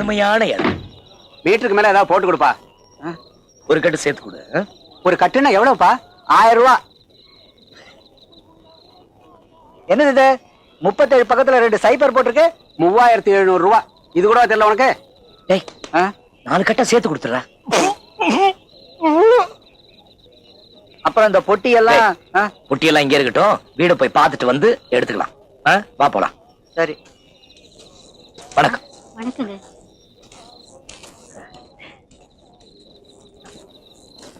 அருமையான இடம். மீட்டருக்கு மேல ஏதாவது போட்டு கொடுப்பா. ஒரு கட்டு சேர்த்து கொடு? ஒரு கட்டுன்னா எவ்வளவுப்பா? ஆயிரம் ரூபா. என்னது இது? முப்பத்தேழு பக்கத்துல ரெண்டு சைபர் போட்டிருக்கு. மூவாயிரத்தி எழுநூறு ரூபா. இது கூட தெரியல உனக்கு? டேய்? நாலு கட்டா சேர்த்து கொடுத்துறா அப்புறம் இந்த பொட்டி எல்லாம் ஆ, பொட்டியெல்லாம் இங்கே இருக்கட்டும். வீட போய் பார்த்துட்டு வந்து எடுத்துக்கலாம்? வா போலாம். சரி. வணக்கம். வணக்கங்க என்ன வணக்கம் ஆ,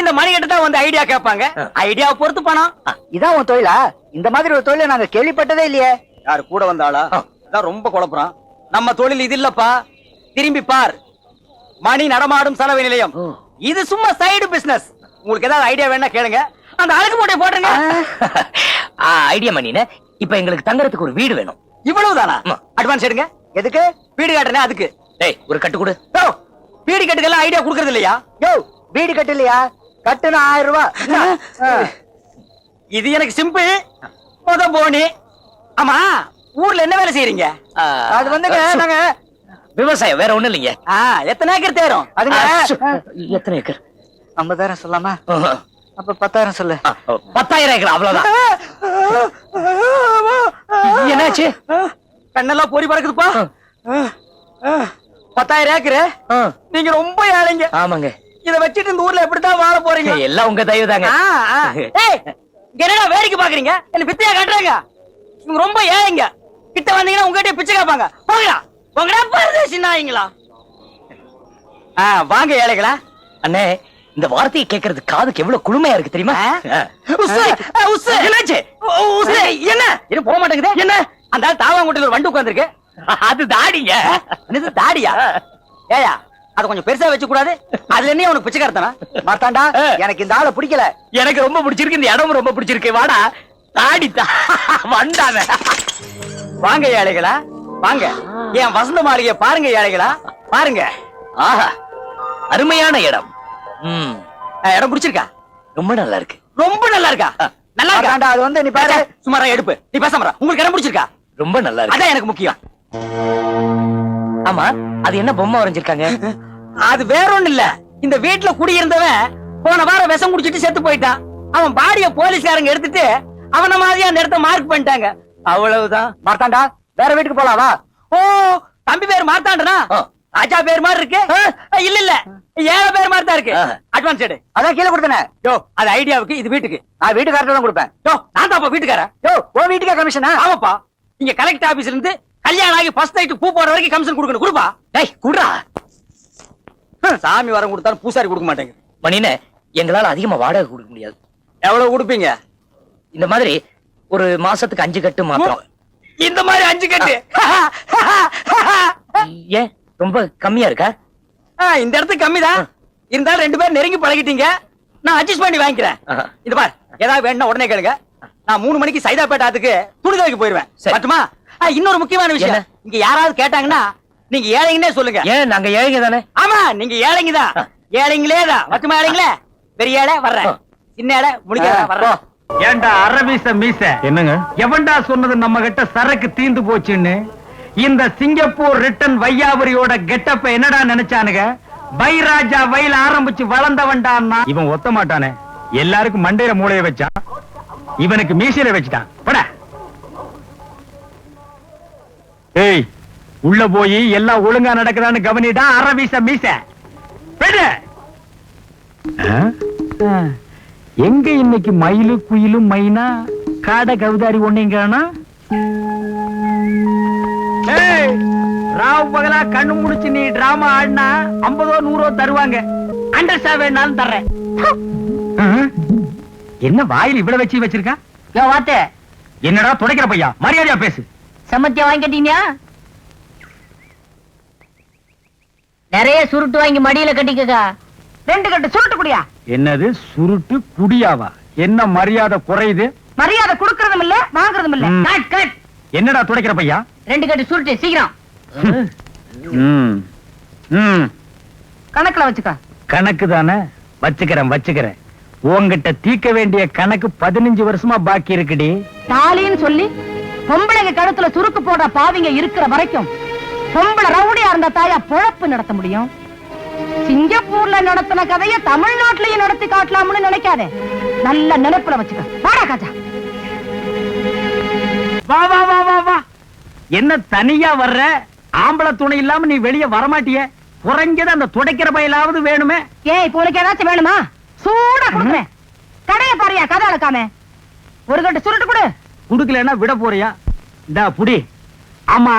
இந்த மணி கிட்ட தான் வந்து ஐடியா கேட்பாங்க. ஐடியாவை பொறுத்து பணம். இதான் உன் தொழிலா? இந்த மாதிரி ஒரு தொழிலை நாங்க கேள்விப்பட்டதே இல்லையே. யாரு கூட வந்தாளா? அதான் ரொம்ப குழப்பறான் நம்ம தொழில் இது இல்லப்பா. திரும்பி பார். மணி நடமாடும் சலவை நிலையம். இது சும்மா சைடு பிசினஸ் உங்களுக்கு ஏதாவது ஐடியா வேணா கேளுங்க. அந்த அழகு மூட்டையை போட்டுருங்க. ஐடியா மணின இப்ப எங்களுக்கு தங்கறதுக்கு ஒரு வீடு வேணும். இவ்வளவுதானா? ஆமா. அட்வான்ஸ் எடுங்க. எதுக்கு? வீடு காட்டுனே அதுக்கு. டேய் ஒரு கட்டு கொடு. வீடு கட்டுக்கெல்லாம் ஐடியா கொடுக்கறது இல்லையா? யோ வீடு கட்டு இல்லையா? கட்டுனா ஆயிரம் ரூபாய். இது எனக்கு சிம்பிள் முத போனி. ஆமா ஊர்ல என்ன வேலை செய்யறீங்க அது வந்துங்க நாங்க விவசாயம் வேற ஒண்ணும் இல்லைங்க. எத்தனை ஏக்கர் தேரும்? அதுங்க எத்தனை ஏக்கர்? ஐம்பதாயிரம் சொல்லாமா. அப்ப பத்தாயிரம் சொல்லு. பத்தாயிரம் ஏக்கர் அவ்வளவுதான். என்னாச்சு? கண்ணெல்லாம் பொறி பறக்குதுப்பா பத்தாயிரம் ஏக்கரு? நீங்க ரொம்ப ஏழைங்க. ஆமாங்க. இத வச்சுட்டு இந்த ஊர்ல எப்படித்தான் வாழ போறீங்க? எல்லாம் உங்க தயவு தாங்க. என்னடா வேடிக்கை பாக்குறீங்க? என்ன பிச்சையா கட்டுறாங்க? இவங்க ரொம்ப ஏழைங்க. கிட்ட வந்தீங்கன்னா உங்ககிட்ட பிச்சை கேட்பாங்க. போங்கடா. போங்கடா பரதேசி நாய்ங்களா. ஆ வாங்க ஏழைகளா. அண்ணே இந்த வார்த்தையை கேட்கறது காதுக்கு எவ்வளவு குளுமையா இருக்கு தெரியுமா? என்ன? என்ன போக மாட்டேங்குது? என்ன? அந்த தாவாங்குட்டில ஒரு வண்டு உட்கார்ந்திருக்கு. அது தாடிங்க. தாடியா? ஏயா அத கொஞ்சம் பெருசா வச்சு கூடாது அதுல என்ன உனக்கு பிச்சைக்காரத்தனா மார்த்தாண்டா. எனக்கு இந்த ஆளை பிடிக்கல. எனக்கு ரொம்ப பிடிச்சிருக்கு இந்த இடமும் ரொம்ப பிடிச்சிருக்கு. வாடா தாடி தா. வந்தாவ வாங்க ஏழைகளா. வாங்க. என் வசந்த மாளிகை பாருங்க ஏழைகளா. பாருங்க. ஆஹா அருமையான இடம். ம். இடம் பிடிச்சிருக்கா? ரொம்ப நல்லா இருக்கு ரொம்ப நல்லா இருக்கா நல்லா இருக்கா மார்த்தாண்டா அது வந்து நீ பாரு. சுமாரா எடுப்பு. நீ பேசாம உங்களுக்கு இடம் பிடிச்சிருக்கா? ரொம்ப நல்லா இருக்கு அதான் எனக்கு முக்கியம். ஆமா. அது என்ன பொம்மை வரைஞ்சிருக்காங்க? அது வேற ஒண்ணு இல்ல இந்த வீட்டுல குடியிருந்தவன் போன வாரம் விஷம் குடிச்சிட்டு செத்து போயிட்டான். அவன் பாடிய போலீஸ்காரங்க எடுத்துட்டு அவன மாதிரியா அந்த இடத்த மார்க் பண்ணிட்டாங்க. அவ்வளவுதான். மார்த்தாண்டா வேற வீட்டுக்கு போலாம் வா. ஓ தம்பி பேர் மாத்தாண்டனா ஆ. ராஜா பேர் மாதிரி இருக்கு? இல்ல இல்ல. ஏழை பேர் மாதிரி தான் இருக்கு. அட்வான்ஸ் எடு. அதான் கீழே கொடுத்தனே. யோ அது ஐடியாவுக்கு இது வீட்டுக்கு. நான் வீட்டுக்காரர்ட்ட தான் கொடுப்பேன். யோ நான் தான் வீட்டுக்காரன். யோ உன் வீட்டுக்கே கமிஷனா ஆமாப்பா. இங்க கலெக்டர் ஆபீஸ்ல இருந்து கல்யாணம் ஆகி ஃபர்ஸ்ட் நைட் பூ போட வரைக்கும் கமிஷன் கொடுக்கணும். கொடுப்பா. டேய் குடுறா. சாமி வரம் கொடுத்தாலும் பூசாரி கொடுக்க மாட்டேங்க மணினே எங்களால அதிகமா வாடகை கொடுக்க முடியாது. எவ்வளவு கொடுப்பீங்க? இந்த மாதிரி ஒரு மாசத்துக்கு அஞ்சு கட்டு மாத்திரம். இந்த மாதிரி அஞ்சு கட்டு. ஏன் ரொம்ப கம்மியா இருக்கா? இந்த இடத்துக்கு கம்மிதான். இருந்தாலும் ரெண்டு பேரும் நெருங்கி பழகிட்டீங்க. நான் அட்ஜஸ்ட் பண்ணி வாங்கிக்கிறேன். இந்த பார் ஏதாவது வேணும்னா உடனே கேளுங்க. நான் மூணு மணிக்கு சைதாப்பேட்டை ஆத்துக்கு துணி துவைக்க போயிருவேன் ஆ, இன்னொரு முக்கியமான விஷயம்? இங்க யாராவது கேட்டாங்கன்னா நீங்க ஏழைங்கன்னே சொல்லுங்க. ஏன்? நாங்க ஏழைங்க தானே? ஆமா நீங்க ஏழைங்க தான். ஏழைங்களே தான். பட்டுமா ஏழைங்களே? பெரிய ஏழை வர்றேன். சின்ன ஏழை முடிக்க வர்றேன் ஏண்டா அரவீச மீச? என்னங்க? எவன்டா சொன்னது நம்ம கிட்ட சரக்கு தீந்து போச்சுன்னு? இந்த சிங்கப்பூர் ரிட்டன் வையாபுரியோட கெட்டப்ப என்னடா நினைச்சானுங்க? பைராஜா வயல ஆரம்பிச்சு வளர்ந்தவன்டான்னா? இவன் ஒத்த மாட்டானே. எல்லாருக்கும் மண்டையில மூளைய வச்சான். இவனுக்கு மீசையில வச்சுட்டான். போடா. ஏய் உள்ள போய் எல்லாம் ஒழுங்கா நடக்குதான்னு கவனிடா அரவீச மீச. எங்க இன்னைக்கு மயிலு குயிலும் மைனா? காடை கவுதாரி ஒன்னைங்கானா ஏய், ராவ் பகலா கண்ணு முடிச்சு நீ டிராமா ஆடினா ஐம்பதோ நூறோ தருவாங்க. அண்டர் ஸ்டா வேணாலும் தர்றேன்? என்ன வாயில் இவ்வளவு வச்சு வச்சிருக்கா? வாத்து என்னடா துடைக்கிற பையா? மரியாதையா பேசு. சமத்தியா வாங்கிட்டீங்க நிறைய சுருட்டு வாங்கி மடியில கட்டிக்கக்கா. ரெண்டு கட்டு சுருட்டு குடியா? என்னது சுருட்டு குடியாவா? என்ன மரியாதை குறையுது? மரியாதை கொடுக்கறதும் இல்ல வாங்குறதும் இல்ல. ம். Cut cut. என்னடா துடைக்கிற பையா? ரெண்டு கட்டு சுருட்டு சீக்கிரம். ம். ம். கணக்குல வச்சுக்க. கணக்கு தானே? வச்சுக்கிறேன் வச்சுக்கிறேன். உன்கிட்ட தீர்க்க வேண்டிய கணக்கு பதினஞ்சு வருஷமா பாக்கி இருக்குடி. தாலின்னு சொல்லி பொம்பளைங்க கழுத்துல சுருக்கு போடுற பாவிங்க இருக்கிற வரைக்கும் பொம்பளை ரவுடியா இருந்த தாயா பொழப்பு நடத்த முடியும்? சிங்கப்பூர்ல நடத்தின கதைய தமிழ்நாட்டிலையும் நடத்தி காட்டலாம்னு நினைக்காதே. நல்ல நினைப்புல வச்சுக்க. வாடா காஜா. வா வா வா வா வா. என்ன தனியா வர்ற? ஆம்பளை துணை இல்லாம நீ வெளிய வரமாட்டிய? குறைஞ்சது அந்த துடைக்கிற பையலாவது வேணுமே? ஏய் இப்போ உனக்கு ஏதாச்சும் வேணுமா? சூடா கொடுக்குறேன். கடையை பாரியா கதை அளக்காம ஒரு கட்டு சுருட்டு கொடு. குடுக்கலன்னா விட போறியா? இந்தா புடி. ஆமா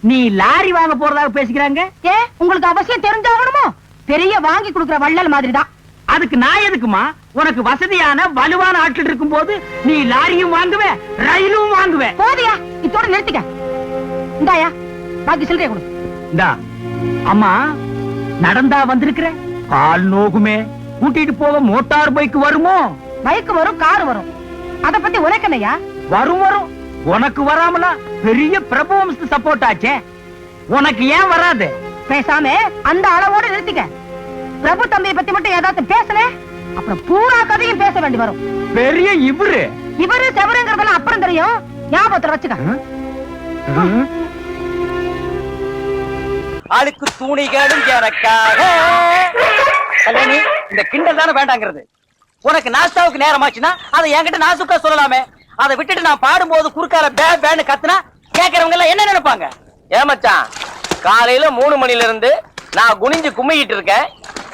நீ லாரி வாங்க போறதாக பேசிக்கிறாங்க. ஏ உங்களுக்கு அவசியம் தெரிஞ்சாகணுமோ பெரிய வாங்கி கொடுக்குற வள்ளல் மாதிரி தான் அதுக்கு நான் எதுக்குமா? உனக்கு வசதியான வலுவான ஆட்கள் இருக்கும்போது நீ லாரியும் வாங்குவ ரயிலும் வாங்குவ. போதியா இத்தோட நிறுத்திக்க. இந்தாயா பாக்கி சில்லறைய கொடு. இந்தா. அம்மா நடந்தா வந்திருக்கிற? கால் நோகுமே. கூட்டிட்டு போக மோட்டார் பைக் வருமோ? பைக் வரும் கார் வரும். அத பத்தி உனக்கு என்னய்யா? வரும் வரும். உனக்கு வராமலா பெரிய பிரபு வம்சத்து சப்போர்ட் ஆச்சே உனக்கு ஏன் வராது? பேசாம அந்த அளவோட நிறுத்திக்க. பிரபு தம்பியை பத்தி மட்டும் ஏதாவது பேசுனே அப்புறம் பூரா கதையும் பேச வேண்டி வரும். பெரிய இவரு? இவரு செவருங்கிறதெல்லாம் அப்புறம் தெரியும். ஞாபகத்துல வச்சுக்க. அழுக்கு துணிகளும் எனக்காக. கல்யாணி இந்த கிண்டல் தானே வேண்டாங்கிறது. உனக்கு நாஸ்தாவுக்கு நேரமாச்சுன்னா அதை என்கிட்ட நாசுக்கா சொல்லலாமே. அதை விட்டுட்டு நான் பாடும்போது குறுக்கால பே பேன்னு கத்துனா கேக்குறவங்க எல்லாம் என்ன நினைப்பாங்க? ஏமாச்சான் காலையில மூணு மணில இருந்து நான் குனிஞ்சு கும்மிக்கிட்டு இருக்கேன்.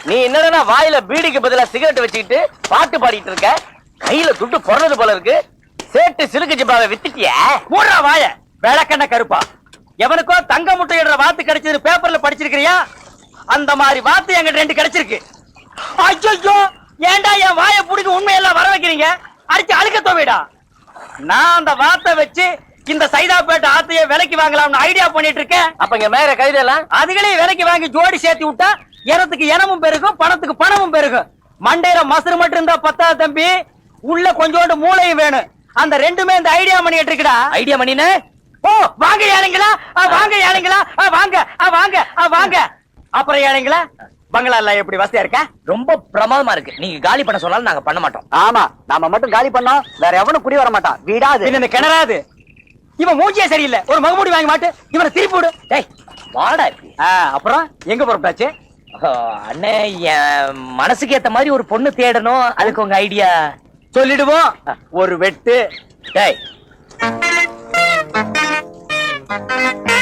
நீ என்னடா வாயில பீடிக்கு பதிலா சிகரெட் வச்சுக்கிட்டு பாட்டு பாடிட்டு இருக்க? கையில துட்டு பொறது போல இருக்கு. சேட்டு சிலுக்கு ஜிப்பாவை வித்துட்டிய. மூடுறா வாய. விளக்கண்ண கருப்பா. எவனுக்கோ தங்க முட்டையிடுற வாத்து கிடைச்சது பேப்பர்ல படிச்சிருக்கிறியா? அந்த மாதிரி வாத்து என்கிட்ட ரெண்டு கிடைச்சிருக்கு. ஐயோ ஏன்டா என் வாயை புடிக்க உண்மையெல்லாம் வர வைக்கிறீங்க? அடிச்சு அழுக்க தோவிடா. நான் அந்த வாத்தை வச்சு இந்த சைதாப்பேட்டை ஆத்தைய விலைக்கு வாங்கலாம்னு ஐடியா பண்ணிட்டு இருக்கேன். அப்ப இங்க மேல கைதெல்லாம்? அதுகளே விலைக்கு வாங்கி ஜோடி சேர்த்து விட்டா எனத்துக்கு இனமும் பெருகும் பணத்துக்கு பணமும் பெருகும். மண்டையில மசுறு மட்டும் இருந்தா பத்தாது தம்பி. உள்ள கொஞ்சோண்டு மூளையும் வேணும். அந்த ரெண்டுமே இந்த ஐடியா பண்ணிட்டு இருக்குடா. ஐடியா பண்ணினே? ஓ வாங்க ஏழைங்களா வாங்க ஏழைங்களா வாங்க வாங்க வாங்க. அப்புறம் ஏழைங்களா பங்களா எல்லாம் எப்படி வசதியா இருக்க? ரொம்ப பிரமாதமா இருக்கு. நீங்க காலி பண்ண சொன்னாலும் நாங்க பண்ண மாட்டோம். ஆமா நாம மட்டும் காலி பண்ணோம் வேற எவனும் குடி வர மாட்டான். வீடாது. இந்த கிணறாது இவன் மூஞ்சியே சரியில்லை. ஒரு மகமூடி வாங்கி மாட்டு இவனை திருப்பி விடு. டேய் வாடா இப்படி அப்புறம்? எங்க புறப்பட்டாச்சு அண்ணே என் மனசுக்கு ஏத்த மாதிரி ஒரு பொண்ணு தேடணும். அதுக்கு உங்க ஐடியா? சொல்லிடுவோம். ஒரு வெட்டு. டேய்.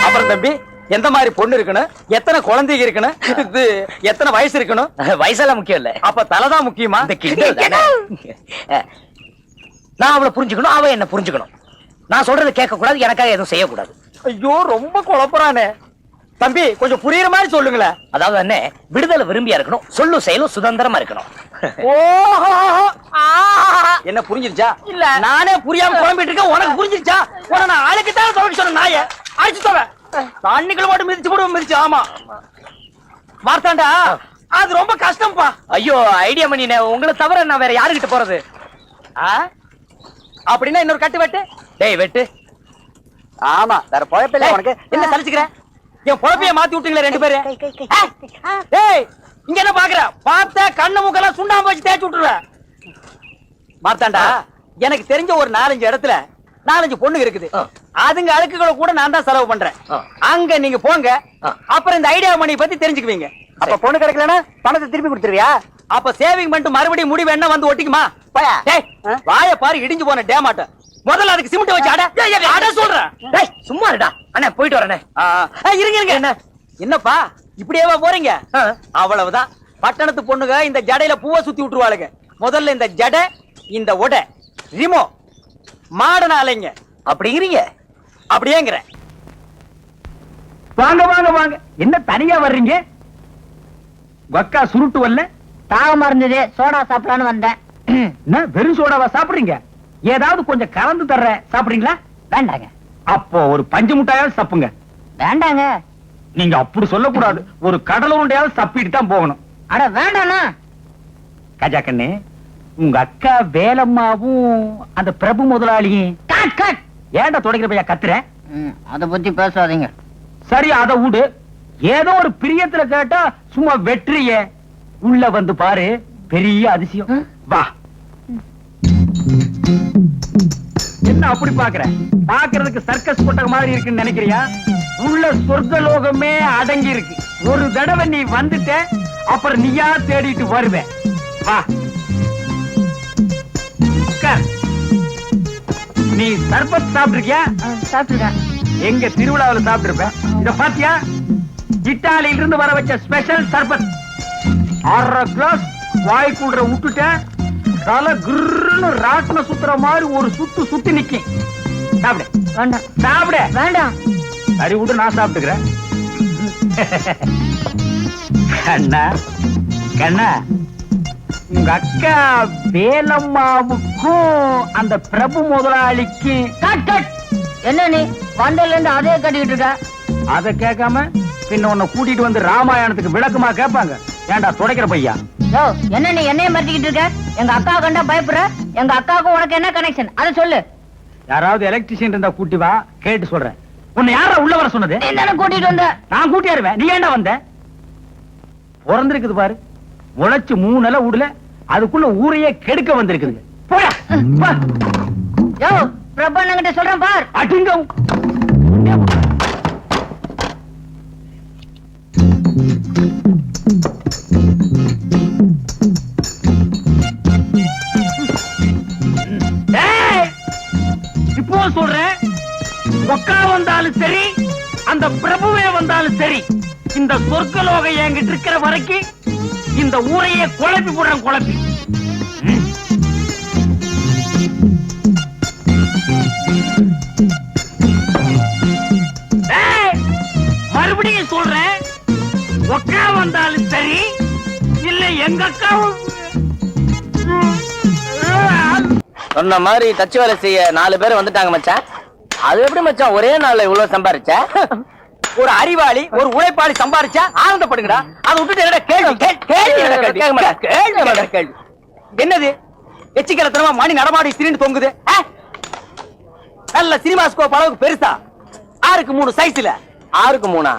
அப்புறம் தம்பி எந்த மாதிரி பொண்ணு இருக்கணும்? எத்தனை குழந்தைங்க இருக்கணும்? இது எத்தனை வயசு இருக்கணும்? வயசெல்லாம் முக்கியம் இல்ல. அப்ப தலைதான் முக்கியமா? இந்த கிண்டல் நான் அவளை புரிஞ்சுக்கணும் அவ என்ன புரிஞ்சுக்கணும். நான் சொல்றதை கேட்க கூடாது எனக்காக எதுவும் செய்யக்கூடாது. ஐயோ ரொம்ப குழப்பறானே. தம்பி கொஞ்சம் புரியுற மாதிரி சொல்லுங்களேன். அதாவது என்ன விடுதலை விரும்பியா இருக்கணும் சொல்லும் செயலும் சுதந்திரமா இருக்கணும். ஓஹோ என்ன புரிஞ்சிருச்சா? இல்ல. நானே புரியாம குழம்பிட்டு இருக்கேன் உனக்கு புரிஞ்சிருச்சா? உன நான் ஆளுக்கு தான் துவைக்க சொன்ன நாய. அடிச்சு தோவ தண்ணிக்குள்ள மட்டும் மிதிச்சு கூட மிதிச்சு ஆமா. மார்த்தாண்டா அது ரொம்ப கஷ்டம்ப்பா ஐயோ ஐடியா பண்ணினே உங்களை தவிர நான் வேற யாருகிட்ட போறது? ஆ? அப்படின்னா இன்னொரு கட்டு வெட்டு. டேய் வெட்டு. ஆமா வேற குழப்பில்ல டேய், உனக்கு. என்ன சலிச்சுக்கிற? என் பொழப்பைய மாத்தி விட்டீங்களே ரெண்டு பேரும் டேய் இங்க என்ன பாக்குற? பார்த்த கண்ணு மூக்கெல்லாம் சுண்ணாம்பு வச்சு தேய்ச்சி விட்டுருவேன் மார்த்தாண்டா எனக்கு தெரிஞ்ச ஒரு நாலஞ்சு இடத்துல நாலஞ்சு பொண்ணு இருக்குது. அதுங்க அழுக்குகளை கூட நான் தான் செலவு பண்றேன். அங்க நீங்க போங்க. அப்புறம் இந்த ஐடியா மணி பத்தி தெரிஞ்சுக்குவீங்க. அப்ப பொண்ணு கிடைக்கலன்னா பணத்தை திருப்பி கொடுத்துருவியா? அப்ப சேவிங் பண்ணிட்டு மறுபடியும் முடிவு என்ன வந்து ஒட்டிக்குமா? போயா. டேய் ஆ? வாய பாரு இடிஞ்சு போன டேமாட்ட முதல்ல அதுக்கு சிமெண்ட் வச்சு அட. அட சொல்றேன் டேய் சும்மா இருடா. அண்ணே போயிட்டு வரேனே இருங்க இருங்க. என்ன? என்னப்பா? இப்படியேவா போறீங்க. அவ்வளவுதான். பட்டணத்து பொண்ணுங்க இந்த ஜடையில பூவை சுத்தி விட்டுருவாளுங்க. முதல்ல இந்த ஜடை இந்த உடை. ரிமோ. மாடன அலைங்க. அப்படிங்கிறீங்க? அப்படியேங்கிறேன் வாங்க வாங்க வாங்க. என்ன தனியா வர்றீங்க? அக்கா சுருட்டு வரல. தாகமா இருந்தது சோடா சாப்பிடலான்னு வந்தேன். என்ன வெறும் சோடாவா சாப்பிடுறீங்க? ஏதாவது கொஞ்சம் கலந்து தர்ற சாப்பிடுறீங்களா? வேண்டாங்க. அப்போ ஒரு பஞ்சு முட்டாயாவது சப்புங்க வேண்டாங்க. நீங்க அப்படி சொல்லக்கூடாது. ஒரு கடல் உருண்டையாவது சப்பிட்டு தான் போகணும். அட வேண்டாண்ணா. கஜா கண்ணு உங்க அக்கா வேலம்மாவும் அந்த பிரபு முதலாளியும். ஏன்டா தொடக்கிற பையா கத்துற அத பத்தி பேசாதீங்க. சரி அத விடு ஏதோ ஒரு பிரியத்துல கேட்டா சும்மா வெற்றிய உள்ள வந்து பாரு. பெரிய அதிசயம். வா. என்ன அப்படி பாக்குற? பாக்குறதுக்கு சர்க்கஸ் கொட்டக மாதிரி இருக்குன்னு நினைக்கிறியா? உள்ள சொர்க்க லோகமே அடங்கி இருக்கு. ஒரு தடவை நீ வந்துட்ட அப்புறம் நீயா தேடிட்டு வருவ. வா. உட்கார். நீ சர்பத் சாப்பிட்டிருக்கியா? சாப்பிட்டுருக்கேன். எங்க திருவிழாவுல சாப்பிட்டு இத பாத்தியா? இத்தாலியில இருந்து வர வச்ச ஸ்பெஷல் சர்பத். அரை கிளாஸ் வாய்க்குள்ள விட்டுட்டேன் தலை கிருன்னு ராட்டின சுத்துற மாதிரி ஒரு சுத்து சுத்தி நிக்கி சாப்பிடு. வேண்டாம். சாப்பிடு. வேண்டாம். சரி விட்டு நான் சாப்பிட்டுக்கிறேன். கண்ணா. கண்ணா. உங்க அக்கா வேலம்மாவுக்கும் அந்த பிரபு முதலாளிக்கு என்ன நீ? வந்ததுல இருந்து அதே கட்டிக்கிட்டு இருக்க? அத கேட்காம பின்ன உன்னை கூட்டிட்டு வந்து ராமாயணத்துக்கு விளக்கமா கேட்பாங்க. ஏன்டா துடைக்கிற பையா? யோ என்ன நீ என்னைய மறைச்சிக்கிட்டு இருக்க? எங்க அக்கா கண்டா பயப்படுற? எங்க அக்காவுக்கும் உனக்கு என்ன கனெக்ஷன் அத சொல்லு. யாராவது எலக்ட்ரிஷியன் இருந்தா கூட்டி வா கேட்டு சொல்றேன். உன்னை யாரா உள்ள வர சொன்னது? கூட்டிட்டு வந்த? நான் கூட்டியாருவேன். நீ ஏன்டா வந்த? பிறந்திருக்குது பாரு. முளைச்சு மூணு நிலை விடல அதுக்குள்ள ஊரையே கெடுக்க வந்திருக்குது போடா போ. யோ பிரபா கிட்ட சொல்றேன் பார் அடிங்க ஏய்! இப்போ சொல்றேன் ஒக்கா வந்தாலும் சரி அந்த பிரபுவே வந்தாலும் சரி இந்த சொர்க்கலோகம் என்கிட்ட இருக்கிற வரைக்கும் இந்த ஊரையே குழப்பி போடுறேன் குழப்பி. மறுபடியும் சொல்றேன். ஒக்கா வந்தாலும் சரி இல்ல எங்க அக்காவும். சொன்ன மாதிரி தச்சு வேலை செய்ய நாலு பேர் வந்துட்டாங்க மச்சான். அது எப்படி மச்சான்? ஒரே நாள்ல இவ்வளவு சம்பாரிச்ச? ஒரு அறிவாளி ஒரு உழைப்பாளி சம்பாரிச்சா ஆனந்தப்படுங்கடா. அதை விட்டுட்டு கேள்வி? கேள்வி கேள்வி? என்னது? எச்சிக்கலத்தனமா மணி நடமாடி திரின்னு தொங்குது? நல்ல சினிமா ஸ்கோப் அளவுக்கு பெருசா? ஆறுக்கு மூணு சைஸ்ல ஆறுக்கு மூணா?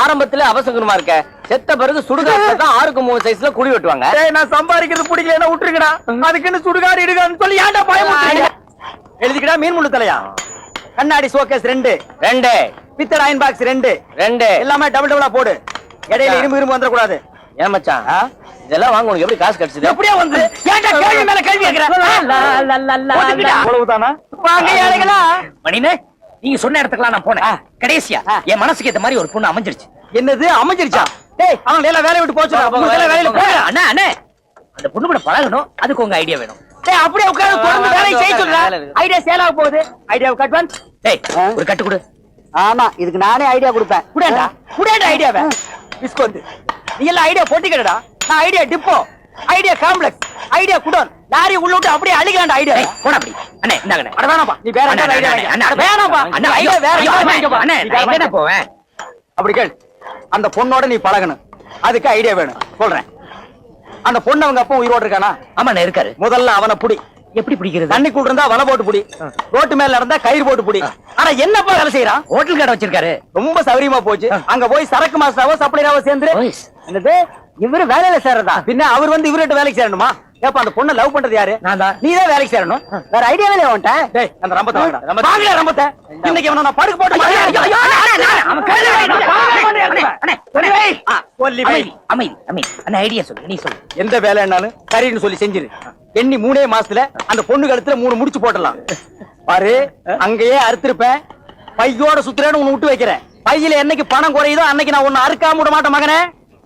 ஆரம்பத்துல அவசகுணமா இருக்க. செத்த பிறகு சுடுகாட்டுல தான் ஆறுக்கு மூணு சைஸ்ல குழி வெட்டுவாங்க. நான் சம்பாதிக்கிறது பிடிக்கலன்னா விட்டுருங்கடா. அதுக்குன்னு சுடுகாடு இடுகான்னு சொல்லி ஏன்டா பயமுறுத்துறீங்க? எழுதிக்கடா மீன் முள்ளு தலையா? கண்ணாடி ஷோகேஸ் ரெண்டு. ரெண்டு. பித்தர் அயன் பாக்ஸ் ரெண்டு. ரெண்டு. எல்லாமே டபுள் டபுளா போடு. இடையில இரும்பு இரும்பு வந்துடக்கூடாது. ஏன் மச்சான் இதெல்லாம் வாங்க உனக்கு எப்படி காசு கிடைச்சது? எப்படியா வந்து? ஏன்டா கேள்வி மேல கேள்வி கேக்குற? ஒதுக்குடா. அவ்வளவுதானா? வாங்க ஏழைகளா. மணினே நீங்க சொன்ன இடத்துக்குலாம் நான் போனேன். கடைசியா. என் மனசுக்கு ஏத்த மாதிரி ஒரு பொண்ணு அமைஞ்சிருச்சு. என்னது? அமைஞ்சிருச்சா? டேய் அவங்க எல்லாம் வேலையை விட்டு போச்சு வேலையில போடா. அண்ணா அண்ணே. அந்த பொண்ணு கூட பழகணும். அதுக்கு உங்க ஐடியா வேணும். டேய் அப்படியே உட்கார்ந்து தொடர்ந்து வேலையை செய்ய சொல்றா. வேலை இருக்கு. ஐடியா சேல் ஆக போகுது. ஐடியாவுக்கு அட்வான்ஸ் டேய் ஒரு கட்டு கொடு. ஆமா இதுக்கு நானே ஐடியா கொடுப்பேன். குடேண்டா குடேண்டா ஐடியாவை டிஸ்கவுண்ட் நீ எல்லாம் ஐடியா போட்டிக்கடா. நான் idea depot idea complex idea godown. Lorry உள்ள விட்டு அப்படியே அழிக்கலாம்டா ஐடியா டேய் போடா அப்படி. அண்ணே இந்தாங்கண்ணே. அட வேணாம்ப்பா நீ வேற அண்ணே, ஐடியா அண்ணே, வேணாம்ப்பா அண்ணே, ஐடியா வேற எங்கேயாவது அண்ணே, நான் போவேன் அப்படி கேள். அந்த பொண்ணோட நீ பழகணும். அதுக்கு ஐடியா வேணும். சொல்றேன். அந்த பொண்ணு அவங்க அப்பா உயிரோடு இருக்கானா? ஆமாண்ணே இருக்காரு. முதல்ல அவனை புடி. எப்படி பிடிக்கிறது? தண்ணிக்குள்ள இருந்தா வலை போட்டு புடி. ரோட்டு மேல இருந்தா கயிறு போட்டு புடி. ஆனா என்னப்பா வேலை செய்யறான் ஹோட்டல் கடை வச்சிருக்காரு. ரொம்ப சௌரியமா போச்சு. அங்க போய் சரக்கு மாஸ்டராவோ சப்ளையராவோ சேர்ந்து. என்னது? இவரு வேலையில சேரதா பின்ன அவர் வந்து இவர்கிட்ட வேலைக்கு சேரணுமா? ஏப்பா அந்த பொண்ணை லவ் பண்றது யாரு? நான் தான். நீ தான் வேலைக்கு சேரணும். வேற ஐடியாவே இல்லையா உன்ட்ட டேய் அந்த ரம்பத்தை வாங்கடா. வாங்கடா ரம்பத்தை. இன்னைக்கு அவன நான் படுக்க போட்டு. அண்ணே, ஐடியா சொல்லு நீ சொல்லு. எந்த வேலைன்னாலும் சரின்னு சொல்லி செஞ்சிரு. எண்ணி மூணே மாசத்துல அந்த பொண்ணு கழுத்துல மூணு முடிச்சு போட்டுடலாம். பாரு அங்கேயே அறுத்திருப்பேன். பையோட சுத்துறேன்னு உன்னை விட்டு வைக்கிறேன். பையில என்னைக்கு பணம் குறையுதோ அன்னைக்கு நான் உன்னை அறுக்காம விட மாட்டேன் மகனே.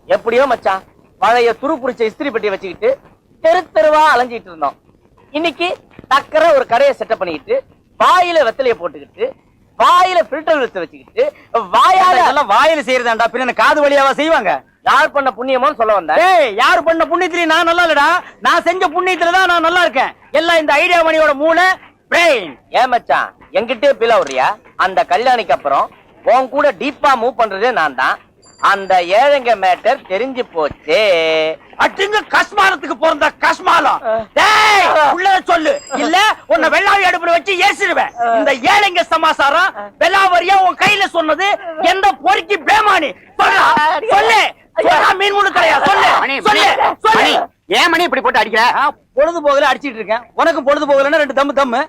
எப்படியோ மச்சான் பழைய துரு பிடிச்ச இஸ்திரி பெட்டியை வச்சுக்கிட்டு தெரு தெருவா அலைஞ்சிட்டு இருந்தோம். இன்னைக்கு டக்கர ஒரு கடையை செட்டப் பண்ணிக்கிட்டு வாயில வெத்தலைய போட்டுக்கிட்டு வாயில ஃபில்டர் எடுத்து வச்சுக்கிட்டு வாயால இதெல்லாம் வாயில செய்யறதாண்டா பின்ன காது வழியாவா செய்வாங்க? யார் பண்ண புண்ணியமோன்னு சொல்ல வந்தேன். ஏய் யார் பண்ண புண்ணியத்திலயும் நான் நல்லா இல்லடா? நான் செஞ்ச புண்ணியத்துல தான் நான் நல்லா இருக்கேன். எல்லாம் இந்த ஐடியா மணியோட மூளை பிரெயின் ஏன் மச்சான் என்கிட்டயே பில வர்றியா அந்த கல்யாணிக்கு அப்புறம் உன் கூட டீப்பா மூவ் பண்றதே நான் தான். அந்த ஏழைங்க மேட்டர் தெரிஞ்சு போச்சு. அட்டுங்க கஸ்மாலத்துக்கு பிறந்த கஸ்மாலம். டேய் உள்ளத சொல்லு. இல்ல உன்னை வெள்ளாவி அடுப்புல வச்சு ஏசிடுவேன். இந்த ஏழைங்க சமாசாரம் வெள்ளாவரியா உன் கையில சொன்னது எந்த பொறுக்கி பேமானி? சொல்லு. மீன் முழு தலையா சொல்லு. சொல்லு. சொல்லு. ஏன் மணி இப்படி போட்டு அடிக்கிற? பொழுது போகல அடிச்சிட்டு இருக்கேன். உனக்கு பொழுது போகலன்னா ரெண்டு தம்மு தம்மு.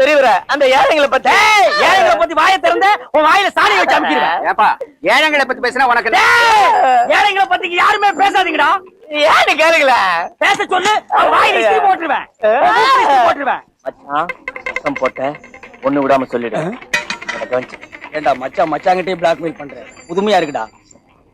தெரியுற அந்த ஏழைங்களை பத்தி. ஏய் ஏழைங்களை பத்தி வாயை திறந்த உன் வாயில சாணி வச்சு அமுக்கிடுவேன். ஏப்பா ஏழைங்களை பத்தி பேசினா உனக்கு ஏழைங்களை பத்தி யாருமே பேசாதீங்கடா. ஏன்னு கேளுங்களேன் பேச சொல்லு வாயில போட்டுருவேன். போட்டுருவேன். மச்சான் சத்தம் போட்ட ஒண்ணு விடாம சொல்லிடு. ஏண்டா மச்சான் மச்சாங்கிட்டே பிளாக்மெயில் பண்ற? புதுமையா இருக்குடா.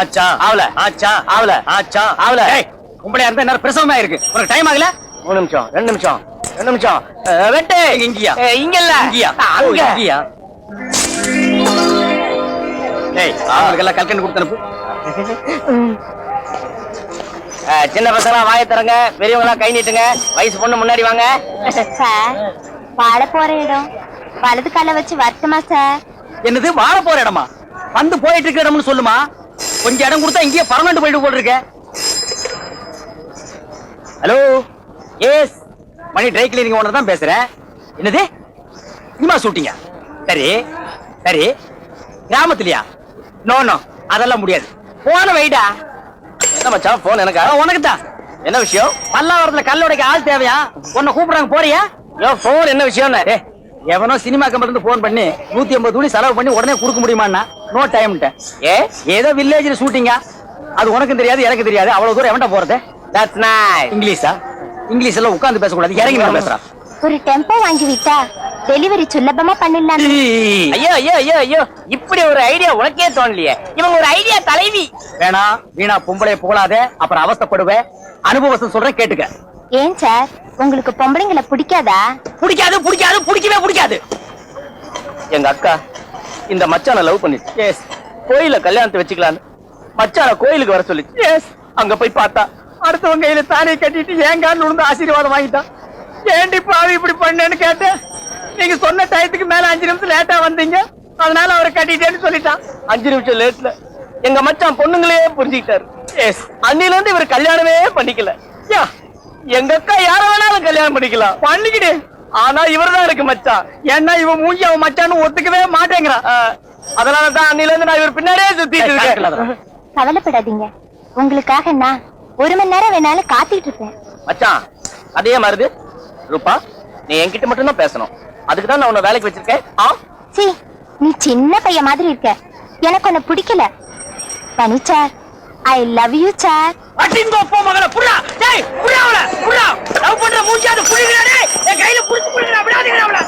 ஆச்சா. ஆவல. ஆச்சா. ஆவல. ஆச்சா. ஆவல. உம்பளையா இருந்தா நேரம் பிரசவமா இருக்கு உனக்கு டைம் ஆகல? மூணு நிமிஷம். ரெண்டு நிமிஷம். ரெண்டு நிமிஷம். வெட்டு. இங்கயா? இங்க இல்ல இங்கயா? அங்க. இங்கயா? ஏய் அவங்களுக்கெல்லாம் கல்கண்டு கொடுத்து அனுப்பு. சின்ன பசங்க வாயை தரங்க பெரியவங்க கை நீட்டுங்க. வயசு பொண்ணு முன்னாடி வாங்க. சார் வாழ போற இடம். வலது கால வச்சு வருத்தமா சார்? என்னது வாழ போற இடமா? வந்து போயிட்டு இருக்க இடம்னு சொல்லுமா? கொஞ்சம் இடம் கொடுத்தா இங்கேயே பர்மனண்ட் போயிட்டு போல் இருக்க hello S Mani dry cleaning owner தான் பேசுறேன். என்னது? சினிமா ஷூட்டிங்கா சரி. சரி. கிராமத்துலயா? நோ நோ அதெல்லாம் முடியாது. போன வைடா என்ன மச்சான் போன் எனக்கா? உனக்கு தான் என்ன விஷயம்? பல்லாவரத்துல கல்லுடைக்க ஆள் தேவையா? உன்னை கூப்பிடுறாங்க போறியா? யோ போன் என்ன விஷயம் எவனோ சினிமா கம்பெனி போன் பண்ணி நூத்தி ஐம்பது துணி செலவு பண்ணி உடனே கொடுக்க முடியுமான்னா நோ டைம்ட்டேன் ஏ ஏதோ வில்லேஜ்ல ஷூட்டிங்கா அது உனக்கும் தெரியாது எனக்கு தெரியாது. அவ்வளவு தூரம் எவன்டா போறது? That's nice இங்கிலீஷா? இங்கிலீஷ் எல்லாம் உட்கார்ந்து பேசக்கூடாது. இறங்கி நின்னு பேசுறான் ஒரு டெம்போ வாங்கி விட்டா டெலிவரி சுலபமா பண்ணிடலாம். ஐயோ ஐயோ ஐயோ ஐயோ. இப்படி ஒரு ஐடியா உனக்கே தோணலையே. இவங்க ஒரு ஐடியா தலைவி. வேணா வீணா பொம்பளை புகழாத அப்புறம் அவஸ்தைப்படுவேன் அனுபவசம் சொல்றேன் கேட்டுக்க. ஏன் சார்? உங்களுக்கு பொம்பளைங்களை பிடிக்காதா? பிடிக்காது பிடிக்காது பிடிக்கவே பிடிக்காது. எங்க அக்கா இந்த மச்சான லவ் பண்ணிச்சு. எஸ் கோயில கல்யாணத்தை வச்சுக்கலான்னு. மச்சான கோயிலுக்கு வர சொல்லி எஸ் அங்க போய் பார்த்தா அடுத்தவங்க கையில தானே கட்டிட்டு காலில் விழுந்து ஆசீர்வாதம் வாங்கிட்டான். ஏண்டி பாவி இப்படி பண்ணேன்னு கேட்டேன். நீங்க சொன்ன டயத்துக்கு மேல அஞ்சு நிமிஷம் லேட்டா வந்தீங்க. அதனால அவரை கட்டிட்டேன்னு சொல்லிட்டான். அஞ்சு நிமிஷம் லேட்ல எங்க மச்சான் பொண்ணுங்களே புரிஞ்சுக்கிட்டாரு. எஸ் அன்னில இருந்து இவர் கல்யாணமே பண்ணிக்கல. யா, எங்க அக்கா யார வேணாலும் கல்யாணம் பண்ணிக்கலாம். பண்ணிக்கிடு. ஆனா இவர்தான் இருக்கு மச்சான். ஏன்னா இவன் மூஞ்சி அவன் மச்சான்னு ஒத்துக்கவே மாட்டேங்கிறான். அதனாலதான் அன்னில இருந்து நான் இவர் பின்னாடியே சுத்திட்டு இருக்கேன். கவலைப்படாதீங்க. உங்களுக்காக நான் ஒரு மணி நேரம் வேணாலும் காத்துக்கிட்டு இருப்பேன். மச்சான் அதே மாதிரி ரூபா நீ என்கிட்ட மட்டும் தான் பேசணும். அதுக்கு தான் நான் உன்னை வேலைக்கு வச்சிருக்கேன். ஆ? சி நீ சின்ன பையன் மாதிரி இருக்க. எனக்கு உன்னை பிடிக்கல. பனி sir I love you sir. அட்டின் போ மகள புறா டேய் புறா அவள புறா லவ் பண்ற மூஞ்சாத புடிங்கடா டேய் என் கையில புடிச்சு புடிங்கடா விடாதீங்கடா அவள.